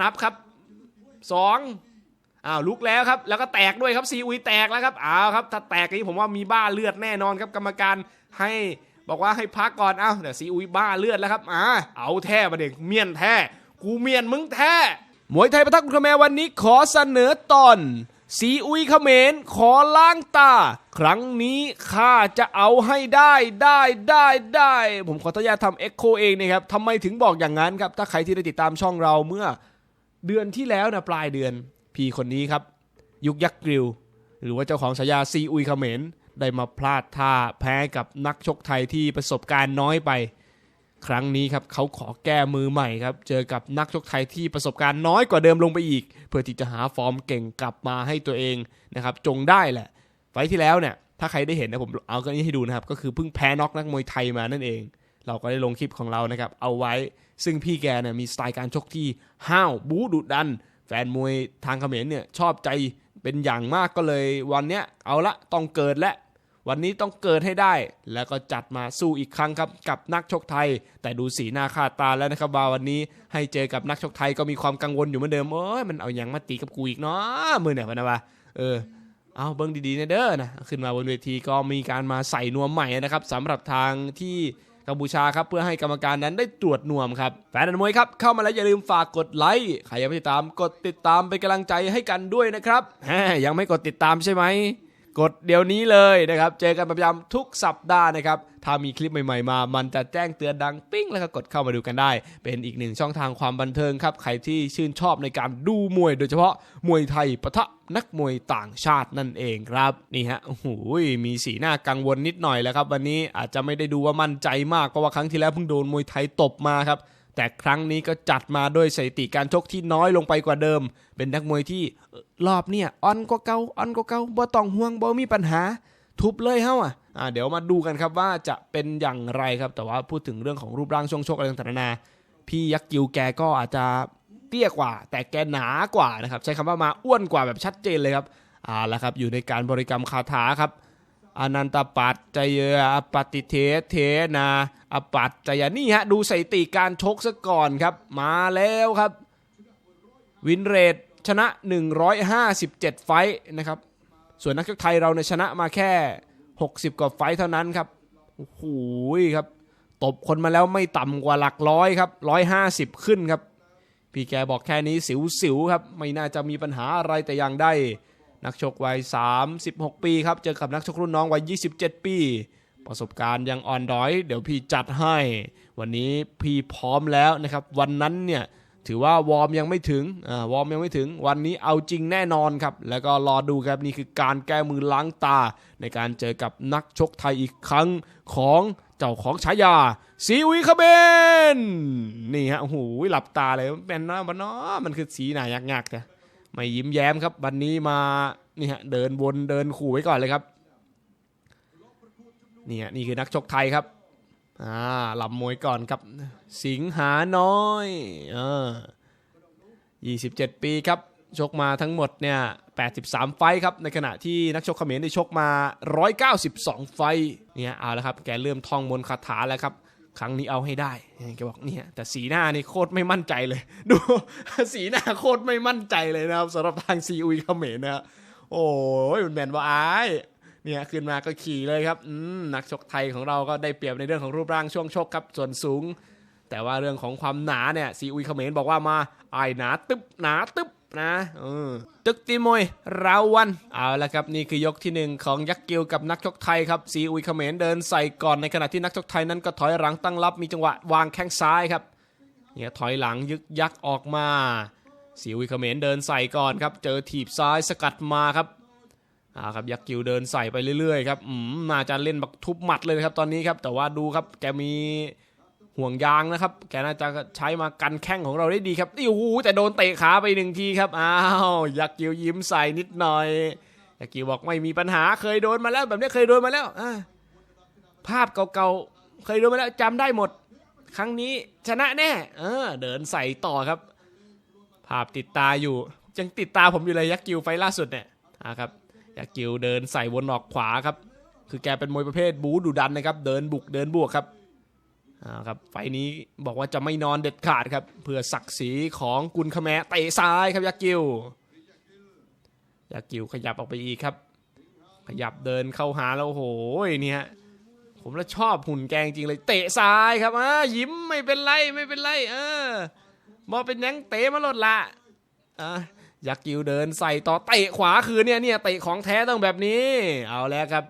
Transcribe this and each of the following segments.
นับครับสองอ้าวลุกแล้วครับ แล้วก็แตกด้วยครับซีอุยแตกแล้วครับอ้าวครับถ้าแตกนี้ผมว่ามีบ้าเลือดแน่นอนครับกรรมการให้บอกว่าให้พักก่อนอ้าวแต่ซีอุยบ้าเลือดแล้วครับอ่าเอาแท้มาเด็กเมียนแท้กูเมียนมึงแท้มวยไทยประทักคุณแมวันนี้ขอเสนอตอนซีอุยเขมรขอล้างตา ครั้งนี้ข้าจะเอาให้ได้ได้ได้ได้ ผมขออนุญาตทำเอ็กโคเองนะครับทำไมถึงบอกอย่างนั้นครับ ถ้าใครที่ได้ติดตามช่องเราเมื่อ เดือนที่แล้วนะปลายเดือนพี่คนนี้ครับ ยุกยักษ์กริลหรือว่าเจ้าของฉายาซีอุยเขมรได้มาพลาดท่าแพ้กับนักชกไทยที่ประสบการณ์น้อยไป ครั้งนี้ครับเขาขอแก้มือใหม่ครับ เจอกับนักชกไทยที่ประสบการณ์น้อยกว่าเดิมลงไปอีก เพื่อที่จะหาฟอร์มเก่งกลับมาให้ตัวเองนะครับ จงได้แหละ ไฟที่แล้วเนี่ยถ้าใครได้เห็นนะผมเอาก็นี้ให้ดูนะครับ ก็คือเพิ่งแพ้น็อกนักมวยไทยมานั่นเอง เราก็ได้ลงคลิปของเรานะครับเอาไว้ ซึ่งพี่แกเนี่ยมีสไตล์การชกที่ห้าวบู๊ดุดัน แฟนมวยทางเขมรเนี่ยชอบใจเป็นอย่างมากก็เลยวันเนี้ยเอาละต้องเกิดและวันนี้ต้องเกิดให้ได้ แล้วก็จัดมาสู้อีกครั้งครับกับนักชกไทย แต่ดูสีหน้าค่าตาแล้วนะครับว่าวันนี้ให้เจอกับนักชกไทยก็มีความกังวลอยู่เหมือนเดิมโอ้ยมันเอาอย่างมาตีกับกูอีกเนาะมือเนี่ยพะนะวะเออเอาเบิ้งดีๆนะเด้อนะขึ้นมาบนเวทีก็มีการมาใส่นวมใหม่นะครับสำหรับทางที่ กัมพูชาครับเพื่อให้กรรมการนั้นได้ตรวจนวมครับแฟนมวยครับเข้ามาแล้วอย่าลืมฝากกดไลค์ใครยังไม่ติดตามกดติดตามเป็นกำลังใจให้กันด้วยนะครับฮยังไม่กดติดตามใช่ไหม กดเดี๋ยวนี้เลยนะครับ เจอกันประจำทุกสัปดาห์นะครับ ถ้ามีคลิปใหม่ๆมา มันจะแจ้งเตือนดังปิ้ง แล้วก็กดเข้ามาดูกันได้ เป็นอีกหนึ่งช่องทางความบันเทิงครับ ใครที่ชื่นชอบในการดูมวย โดยเฉพาะมวยไทยปะทะนักมวยต่างชาตินั่นเองครับ นี่ฮะ โอ้โห มีสีหน้ากังวลนิดหน่อยแล้วครับ วันนี้อาจจะไม่ได้ดูว่ามั่นใจมาก เพราะว่าครั้งที่แล้วเพิ่งโดนมวยไทยตบมาครับ แต่ครั้งนี้ก็จัดมาด้วยสถิติการชกที่น้อยลงไปกว่าเดิม เป็นนักมวยที่รอบเนี่ยอ่อนกว่าเก่าอ่อนกว่าเก่าบ่ต้องห่วงบ่มีปัญหา ทุบเลยเฮ้าอะอ่าเดี๋ยวมาดูกันครับว่าจะเป็นอย่างไรครับ แต่ว่าพูดถึงเรื่องของรูปร่างช่วงชกอะไรต่างๆนานาพี่ยักษ์กิวแกก็อาจจะเตี้ยกว่า แต่แกหนากว่านะครับ ใช้คำว่ามาอ้วนกว่าแบบชัดเจนเลยครับอ่าแล้วครับอยู่ในการบริกรรมคาถาครับ อนันตปัจจเยอปฏิเทเทนาอปัจจยนี่ฮะดูสถิติการชกซะก่อนครับ มาแล้วครับ วินเรทชนะ 157 ไฟท์นะครับ ส่วนนักชกไทยเราเนี่ยชนะมาแค่ 60 กว่าไฟท์เท่านั้นครับโอ้โหครับ ตบคนมาแล้วไม่ต่ำกว่าหลักร้อยครับ 150 ขึ้นครับ พี่แกบอกแค่นี้สิวๆครับ ไม่น่าจะมีปัญหาอะไรแต่อย่างใด นักชกวัย 36 ปีครับ เจอกับนักชกรุ่นน้องวัย 27 ปี ประสบการณ์ยังอ่อนด้อย เดี๋ยวพี่จัดให้ วันนี้พี่พร้อมแล้วนะครับ วันนั้นเนี่ยถือว่าวอร์มยังไม่ถึงอ่าวอร์มยังไม่ถึง วันนี้เอาจริงแน่นอนครับ แล้วก็รอดูครับนี่คือการแก้มือล้างตา ในการเจอกับนักชกไทยอีกครั้งของเจ้าของฉายาซีอุยคเบนนี่ฮะโอ้โหหลับตาเลยเป็นนะมันเนาะมันคือสีหนายักยักๆแต่ ไม่ยิ้มแย้มครับ วันนี้มานี่ฮะเดินวนเดินขู่ไว้ก่อนเลยครับนี่ฮะนี่คือนักชกไทยครับอ่าลำมวยก่อนครับ สิงหาน้อยเออ27 ปีครับ ชกมาทั้งหมดเนี่ย83 ไฟครับ ในขณะที่นักชกเขมรได้ชกมา 192 ไฟเนี่ยเอาแล้วครับ แกเริ่มท่องมนต์คาถาแล้วครับ ครั้งนี้เอาให้ได้แกบอกเนี่ยแต่สีหน้านี่โคตรไม่มั่นใจเลย ดู สีหน้าโคตรไม่มั่นใจเลยนะครับสำหรับทางซีอุยเขมรนะโอ้ยมันแมนว่าอายเนี่ยขึ้นมาก็ขี่เลยครับอืมนักชกไทยของเราก็ได้เปรียบในเรื่องของรูปร่างช่วงชกครับส่วนสูง แต่ว่าเรื่องของความหนาเนี่ยซีอุยเขมรบอกว่ามาไอายหนาตึบหนาตึบ นะตึกตีมวยราวันเอาละครับนี่คือยกที่หนึ่งของยักษ์กิวกับนักชกไทยครับซีอุยเขมรเดินใส่ก่อนในขณะที่นักชกไทยนั้นก็ถอยหลังตั้งรับมีจังหวะวางแข้งซ้ายครับเนี่ยถอยหลังยึกยักออกมาซีอุยเขมรเดินใส่ก่อนครับ เจอถีบซ้ายสกัดมาครับอ่าครับยักษ์กิวเดินใส่ไปเรื่อยๆครับอืมน่าจะเล่นแบบทุบหมัดเลยครับตอนนี้ครับแต่ว่าดูครับแกมี ห่วงยางนะครับ แกน่าจะใช้มากันแข้งของเราได้ดีครับนี่โอ้โหแต่โดนเตะขาไปหนึ่งทีครับอ้าวยักษ์กิวยิ้มใส่นิดหน่อยยักษ์กิวบอกไม่มีปัญหาเคยโดนมาแล้วแบบนี้เคยโดนมาแล้วอภาพเก่าๆเคยโดนมาแล้วจำได้หมด ครั้งนี้ชนะแน่ เออ เดินใส่ต่อครับ ภาพติดตาอยู่ยังติดตาผมอยู่เลยยักษ์กิวไฟล่าสุดเนี่ยอ่าครับยากิวเดินใส่วนออกขวาครับ คือแกเป็นมวยประเภทบูดุดันนะครับ เดินบุกเดินบวกครับ ครับไฟนี้บอกว่าจะไม่นอนเด็ดขาดครับ เพื่อศักดิ์ศรีของกุลคแมเตะซ้ายครับยักษ์กิวยักษ์กิวขยับออกไปอีกครับ ขยับเดินเข้าหาแล้วโอ้โหเนี่ยผมแล้วชอบหุ่นแกงจริงเลย เตะซ้ายครับอ่ายิ้มไม่เป็นไรไม่เป็นไรเออมอเป็นยังเตะมาหลดละอะยักษ์กิวเดินใส่ต่อเตะขวาคืนเนี่ยเนี่ยเตะของแท้ต้องแบบนี้ เอาแล้วครับ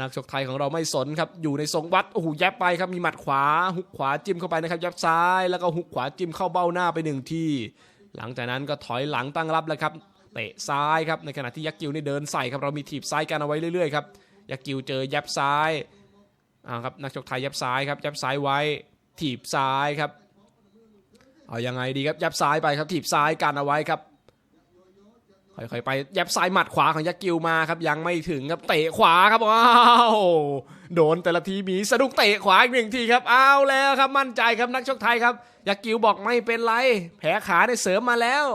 นักชกไทยของเราไม่สนครับ อยู่ในทรงวัด โอ้โหแยบไปครับ มีหมัดขวา หุกขวาจิ้มเข้าไปนะครับ ยับซ้าย แล้วก็หุกขวาจิ้มเข้าเบ้าหน้าไปหนึ่งที หลังจากนั้นก็ถอยหลังตั้งรับแล้วครับ เตะซ้ายครับ ในขณะที่ยักษ์กิวนี่เดินใส่ครับ เรามีถีบซ้ายกันเอาไว้เรื่อยๆครับ ยักษ์กิวเจอยับซ้ายอ่าครับ นักชกไทยยับซ้ายครับ ยับซ้ายไว้ ถีบซ้ายครับ เอายังไงดีครับ ยับซ้ายไปครับ ถีบซ้ายกันเอาไว้ครับ ค่อยๆไปยับซ้ายหมัดขวาของยักษ์กิวมาครับ ยังไม่ถึงครับเตะขวาครับว้าวโดนแต่ละทีมีสะดุ้งเตะขวาอีกหนึ่งทีครับเอาแล้วครับมั่นใจครับนักชกไทยครับยักษ์กิวบอกไม่เป็นไร แผลขาได้เสริมมาแล้ว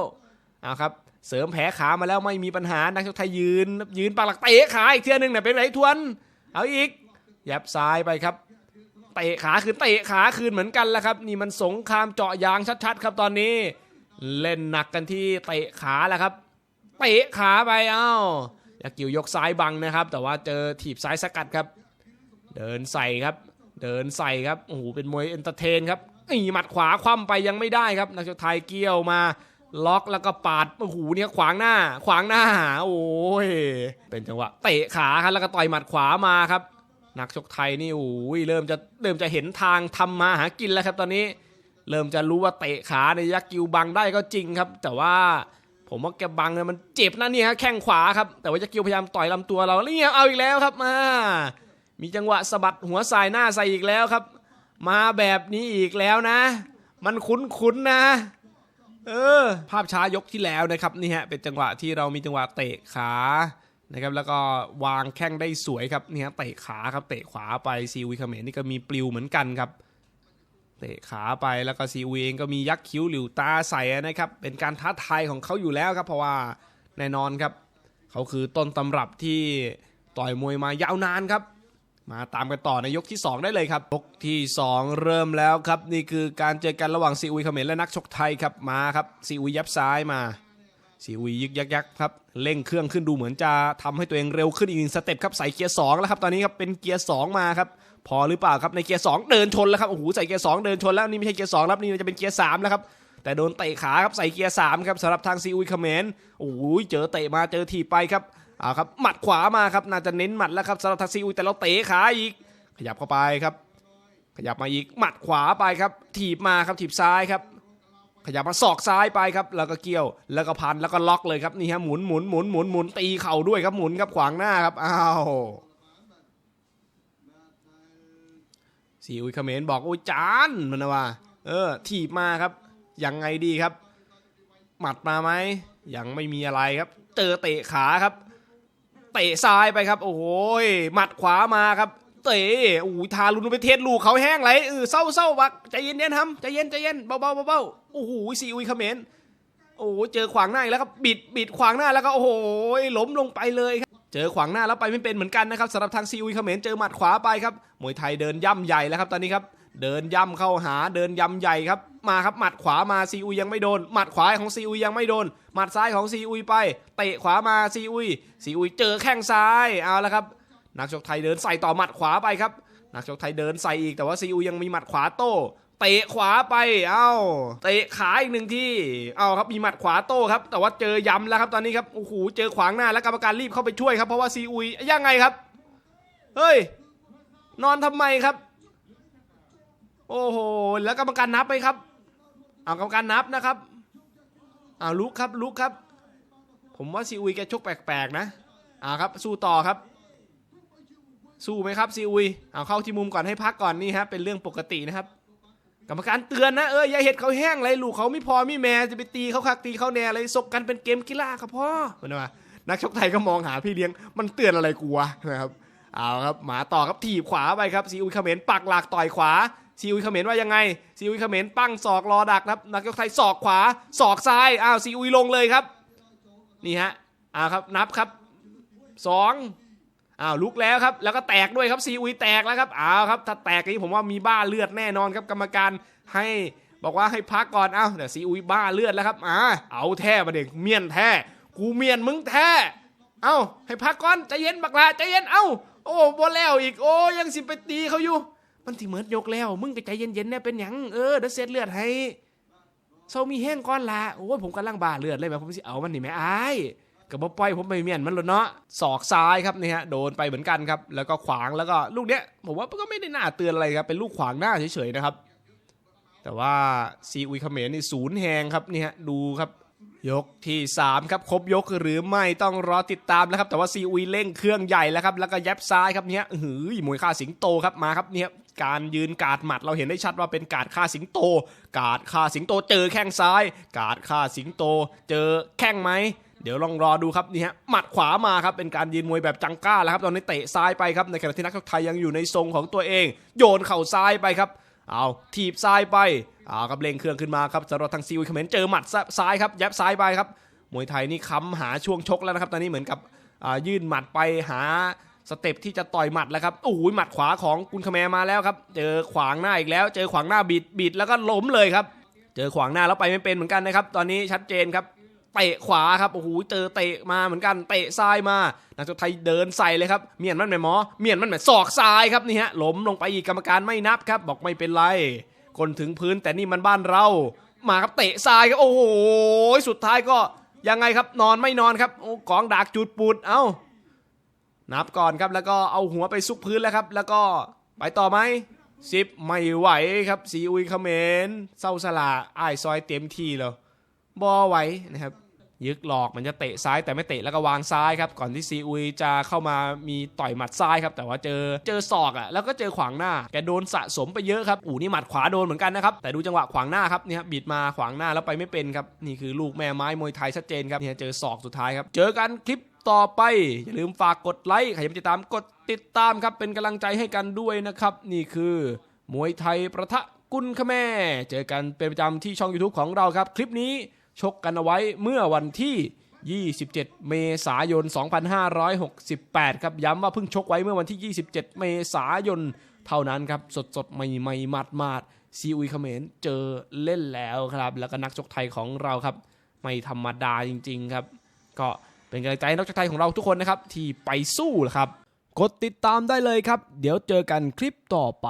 เอาครับ เสริมแผลขามาแล้วไม่มีปัญหานักชกไทยยืน ยืนปากหลักเตะขาอีกเทียหนึงเนี่ยเป็นไรทวน เอาอีกยับซ้ายไปครับเตะขาคือเตะขาคืนเหมือนกันแล้วครับ นี่มันสงครามเจาะยางชัดๆ ครับตอนนี้ เล่นหนักกันที่เตะขาแหละครับ เตะขาไปเอ้ายากกิวยกซ้ายบังนะครับ แต่ว่าเจอถีบซ้ายสกัดครับ เดินใส่ครับ เดินใส่ครับโอ้โหเป็นมวยเอนเตอร์เทนครับนี่หมัดขวาคว่ำไปยังไม่ได้ครับ นักชกไทยเกี่ยวมาล็อกแล้วก็ปาดโอ้โหเนี่ยขวางหน้า ขวางหน้าโอ้ยเป็นจังหวะเตะขาครับแล้วก็ต่อยหมัดขวามาครับ นักชกไทยนี่โอ้ยเริ่มจะเริ่มจะเห็นทางทำมาหากินแล้วครับตอนนี้ เริ่มจะรู้ว่าเตะขาในยักษ์กิวบังได้ก็จริงครับ แต่ว่า ผมว่าแกบังเนี่ยมันเจ็บนะเนี่ยฮะแข้งขวาครับ แต่ว่าจะกิวพยายามต่อยลำตัวเราแล้วเนี่ยเอาอีกแล้วครับมา มีจังหวะสะบัดหัวสายหน้าใส่อีกแล้วครับ มาแบบนี้อีกแล้วนะ มันคุ้นๆนะ เออ ภาพช้ายกที่แล้วนะครับนี่ฮะเป็นจังหวะที่เรามีจังหวะเตะขานะครับแล้วก็วางแข้งได้สวยครับเนี่ยเตะขาครับเตะขวาไปซีวีเขมรนี่ก็มีปลิวเหมือนกันครับ เตะขาไปแล้วก็ซีอูเองก็มียักษ์คิ้วหลิวตาใส่นะครับ เป็นการท้าทายของเขาอยู่แล้วครับ เพราะว่าแน่นอนครับ เขาคือต้นตำรับที่ต่อยมวยมายาวนานครับ มาตามกันต่อในยกที่ 2 ได้เลยครับยกที่ 2 เริ่มแล้วครับ นี่คือการเจอกันระหว่างซีอุยเขมรและนักชกไทยครับมาครับซีอุยยับซ้ายมา ซีอุยยึกยักยักครับเร่งเครื่องขึ้นดูเหมือนจะทำให้ตัวเองเร็วขึ้นอีกหนึ่งสเต็ปครับใส่เกียร์สองแล้วครับตอนนี้ครับเป็นเกียร์สองมาครับพอหรือเปล่าครับในเกียร์สองเดินชนแล้วครับโอ้โหใส่เกียร์สองเดินชนแล้วนี่ไม่ใช่เกียร์สองครับนี่จะเป็นเกียร์สามแล้วครับแต่โดนเตะขาครับใส่เกียร์สามครับสำหรับทางซีอุยเขมรโอ้โหเจอเตะมาเจอถีบไปครับเอาครับหมัดขวามาครับน่าจะเน้นหมัดแล้วครับสำหรับทางซีอุยแต่เราเตะขาอีก ขยับเข้าไปครับ ขยับมาอีกหมัดขวาไปครับถีบมาครับถีบซ้ายครับ ขยับมาศอกซ้ายไปครับ แล้วก็เกี่ยว แล้วก็พัน แล้วก็ล็อกเลยครับ นี่ฮะ หมุนหมุนหมุนหมุนหมุนตีเข่าด้วยครับ หมุนครับขวางหน้าครับ อ้าวซีอุยเขมรบอกโอ้ยจานมันนะว่า เออ ถีบมาครับ ยังไงดีครับ หมัดมาไหม ยังไม่มีอะไรครับ เจอเตะขาครับ เตะซ้ายไปครับ โอ้โหยหมัดขวามาครับ เตะโอ้ยทารุณไปเทศลูกเขาแห้งไรเออเศร้าเศร้าบักใจเย็นเย็นทำใจเย็นใจเย็นเบาเบาเบาโอ้โหซีอุยเขมรโอ้โหเจอขวางหน้าอีกแล้วครับบิดบิดขวางหน้าแล้วก็โอ้โหล้มลงไปเลยครับเจอขวางหน้าแล้วไปไม่เป็นเหมือนกันนะครับสำหรับทางซีอุยเขมรเจอหมัดขวาไปครับมวยไทยเดินย่ำใหญ่แล้วครับตอนนี้ครับเดินย่ำเข้าหาเดินย่ำใหญ่ครับมาครับหมัดขวามาซีอุยยังไม่โดนหมัดขวาของซีอุยยังไม่โดนหมัดซ้ายของซีอุยไปเตะขวามาซีอุยซีอุยเจอแข้งซ้ายเอาละครับ นักชกไทยเดินใส่ต่อหมัดขวาไปครับ นักชกไทยเดินใส่อีกแต่ว่าซีอุยยังมีหมัดขวาโต้เตะขวาไป เอ้า เตะขาอีกหนึ่งที่ เอาครับ มีหมัดขวาโต้ครับ แต่ว่าเจอย้ำแล้วครับตอนนี้ครับ โอ้โห เจอขวางหน้าแล้วกรรมการรีบเข้าไปช่วยครับ เพราะว่าซีอุยยังไงครับ เฮ้ย นอนทำไมครับ โอ้โห แล้วกรรมการนับไหมครับ เอากรรมการนับนะครับ เอาลุกครับลุกครับ ผมว่าซีอุยแกชกแปลกๆนะเอาครับ สู้ต่อครับ สู้ไหมครับซีอุยเอาเข้าที่มุมก่อนให้พักก่อนนี่ฮะเป็นเรื่องปกตินะครับ กรรมการเตือนนะเอออย่าเห็ดเขาแห้งไรลูกเขาไม่พอไม่แม่จะไปตีเขาคักตีเขาแน่อะไรซกกันเป็นเกมกีฬาครับพ่อเหมือนว่านักชกไทยก็มองหาพี่เลี้ยงมันเตือนอะไรกูวะนะครับเอาครับหมาต่อครับถีบขวาไปครับซีอุยเขมรปักหลักต่อยขวาซีอุยเขมรว่ายังไงซีอุยเขมรปั้งศอกรอดักครับนักยกไทยศอกขวาศอกซ้ายอ้าวซีอุยลงเลยครับ นี่ฮะอ้าวครับนับครับสอง อ้าวลุกแล้วครับ แล้วก็แตกด้วยครับซีอุยแตกแล้วครับอ้าวครับ ถ้าแตกนี้ผมว่ามีบ้าเลือดแน่นอนครับกรรมการให้บอกว่าให้พักก่อนอ้าวแต่ซีอุยบ้าเลือดแล้วครับอ่าเอาแท้มาเด็กเมียนแท้กูเมียนมึงแท้เอ้าให้พักก่อนใจเย็นบักลาใจเย็นเอ้าโอ้บ่แล้วอีกโอ้ยังสิไปตีเขาอยู่ มันที่เหมือนยกแล้ว มึงก็ใจเย็นๆเนี่ยเป็นหยังเออเดี๋ยวเสียเลือดให้เซามีแห้งก้อนละโอ้ผมกำลังบาเลือดเลยแบบผมสิเอามันนี่แม่อ้าย กับบ่ปล่อยผมไปเมียนมันหรอกเนาะศอกซ้ายครับนี่ฮะโดนไปเหมือนกันครับ แล้วก็ขวางแล้วก็ลูกเนี้ยผมว่าก็ไม่ได้น่าเตือนอะไรครับเป็นลูกขวางหน้าเฉยๆนะครับ แต่ว่าซีอุยเขมรนี่ศูนย์แหงครับนี่ฮะดูครับยกที่ 3 ครับครบยกหรือไม่ต้องรอติดตามแล้วครับ แต่ว่าซีอุยเร่งเครื่องใหญ่แล้วครับ แล้วก็ยับซ้ายครับเนี่ยหือมวยค่าสิงโตครับมาครับเนี่ยการยืนกาดหมัดเราเห็นได้ชัดว่าเป็นกาดค่าสิงโต กาดค่าสิงโตเจอแข้งซ้าย กาดค่าสิงโต เจอแข้งไหม เดี๋ยวลองรอดูครับนี่ฮะหมัดขวามาครับเป็นการยืนมวยแบบจังก้าแล้วครับตอนนี้เตะซ้ายไปครับในขณะที่นักชกไทยยังอยู่ในทรงของตัวเอง โยนเข่าซ้ายไปครับเอาถีบซ้ายไปเอาครับเร่งเครื่องขึ้นมาครับสำหรับทางซีอุยเขมรเจอหมัดซ้ายครับยับซ้ายไปครับมวยไทยนี่ค้ำหาช่วงชกแล้วนะครับ ตอนนี้เหมือนกับยื่นหมัดไปหาสเต็ปที่จะต่อยหมัดแล้วครับโอ้ยหมัดขวาของกุนคแมมาแล้วครับ เจอขวางหน้าอีกแล้ว เจอขวางหน้าบิดบิดแล้วก็ล้มเลยครับ เจอขวางหน้าแล้วไปไม่เป็นเหมือนกันนะครับ ตอนนี้ชัดเจนครับ เตะขวาครับโอ้โหเจอเตะมาเหมือนกันเตะซ้ายมานักชกไทยเดินใส่เลยครับเมียนมันแหมหมอเมียนมันแหมศอกซ้ายครับนี่ฮะล้มลงไปอีกกรรมการไม่นับครับบอกไม่เป็นไรคนถึงพื้นแต่นี่มันบ้านเรามาครับเตะทรายครับโอ้โหสุดท้ายก็ยังไงครับนอนไม่นอนครับโอ้กองดากจุดปูดเอ้านับก่อนครับแล้วก็เอาหัวไปซุกพื้นแล้วครับ แล้วก็ไปต่อไหมสิบไม่ไหวครับซีอุยเขมรเศร้าสละอ้ายซอยเต็มที่แล้ว บอไหวนะครับยึกหลอกมันจะเตะซ้ายแต่ไม่เตะแล้วก็วางซ้ายครับก่อนที่ซีอุยจะเข้ามามีต่อยหมัดซ้ายครับแต่ว่าเจอเจอศอกอะแล้วก็เจอขวางหน้าแกโดนสะสมไปเยอะครับอูนี่หมัดขวาโดนเหมือนกันนะครับแต่ดูจังหวะขวางหน้าครับเนี่ยครับบิดมาขวางหน้าแล้วไปไม่เป็นครับนี่คือลูกแม่ไม้มวยไทยชัดเจนครับเนี่ยเจอศอกสุดท้ายครับเจอกันคลิปต่อไปอย่าลืมฝากกดไลค์ใครยังไม่ติดตามกดติดตามครับเป็นกำลังใจให้กันด้วยนะครับนี่คือมวยไทยประทะกุนขแม่เจอกันเป็นประจำที่ช่อง YouTube ของเราครับ คลิปนี้ ชกกันเอาไว้เมื่อวันที่ 27 เมษายน 2568 ครับย้ำว่าเพิ่งชกไว้เมื่อวันที่ 27 เมษายนเท่านั้นครับ สดสดใหม่ๆมัดมาดซีอุยเขมรเจอเล่นแล้วครับ แล้วก็นักชกไทยของเราครับ ไม่ธรรมดาจริง ๆ ครับ ก็เป็นกำลังใจนักชกไทยของเราทุกคนนะครับ ที่ไปสู้ครับ กดติดตามได้เลยครับ เดี๋ยวเจอกันคลิปต่อไป